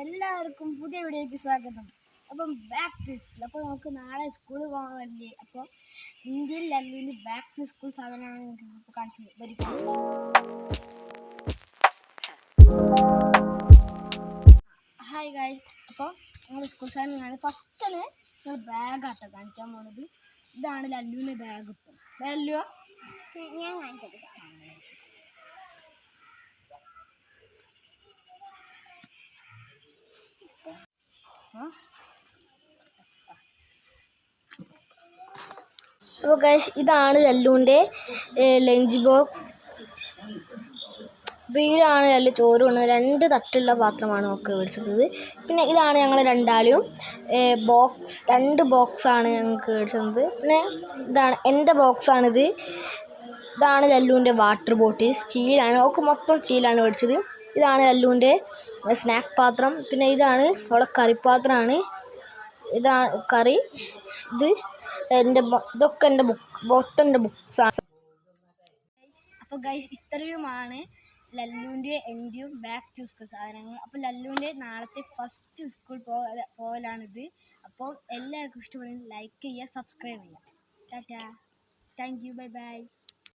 എല്ലാവർക്കും പുതിയ വീഡിയോയ്ക്ക് സ്വാഗതം. അപ്പം ബാക്ക് ടു സ്കൂൾ അപ്പോൾ നമുക്ക് നാളെ സ്കൂളിൽ പോകാനല്ലേ അപ്പോൾ ഇന്ത്യയിൽ അല്ലെങ്കിൽ ബാക്ക് ടു സ്കൂൾ സാധനമാണ് നിങ്ങൾക്ക് കാണിക്കുന്നത്. ഹായ് ഗായ് അപ്പോൾ നമ്മൾ സ്കൂൾ സാധനങ്ങളാണ് ഫസ്റ്റിന് നമ്മൾ ബാഗാട്ടോ കാണിക്കാൻ പോണത്. ഇതാണ് ലല്ലുവിന്റെ ബാഗ് ഇപ്പം. ലല്ലു? ഞാൻ കാണിച്ചത് അപ്പോൾ ഗൈസ് ഇതാണ് ലല്ലുവിന്റെ ലഞ്ച് ബോക്സ് വീലാണ് ലല്ലു ചോറ് കൊണ്ട് രണ്ട് തട്ടുള്ള പാത്രമാണ് ഒക്കെ മേടിച്ചത് പിന്നെ ഇതാണ് ഞങ്ങൾ രണ്ടാളിയും. ബോക്സ് രണ്ട് ബോക്സാണ് ഞങ്ങൾക്ക് മേടിച്ചത് പിന്നെ ഇതാണ് എന്റെ ബോക്സാണിത് ഇതാണ് ലല്ലുവിന്റെ വാട്ടർ ബോട്ടിൽ സ്റ്റീലാണ് ഒക്കെ മൊത്തം സ്റ്റീലാണ് മേടിച്ചത്. ഇതാണ് അല്ലുവിന്റെ സ്നാക്ക് പാത്രം. പിന്നെ ഇതാണ് അവളെ കറിപ്പാത്രമാണ്. ഇതാണ് കറി. ഇത് എന്റെ ഇതൊക്കെ എന്റെ ബുക്ക് മൊത്തം എന്റെ ബുക്സാണ് അപ്പോൾ ഗൈസ് ഇത്രയുമാണ് ലല്ലുവിന്റെ എന്റെയും ബാക്ക് ടു സ്കൂൾ സാധനങ്ങൾ അപ്പോൾ ലല്ലുവിന്റെ നാളത്തെ ഫസ്റ്റ് സ്കൂൾ പോ പോകലാണിത് അപ്പോൾ എല്ലാവർക്കും ഇഷ്ടപ്പെടുന്നത് ലൈക്ക് ചെയ്യുക സബ്സ്ക്രൈബ് ചെയ്യുക. Tata. Thank you. Bye bye.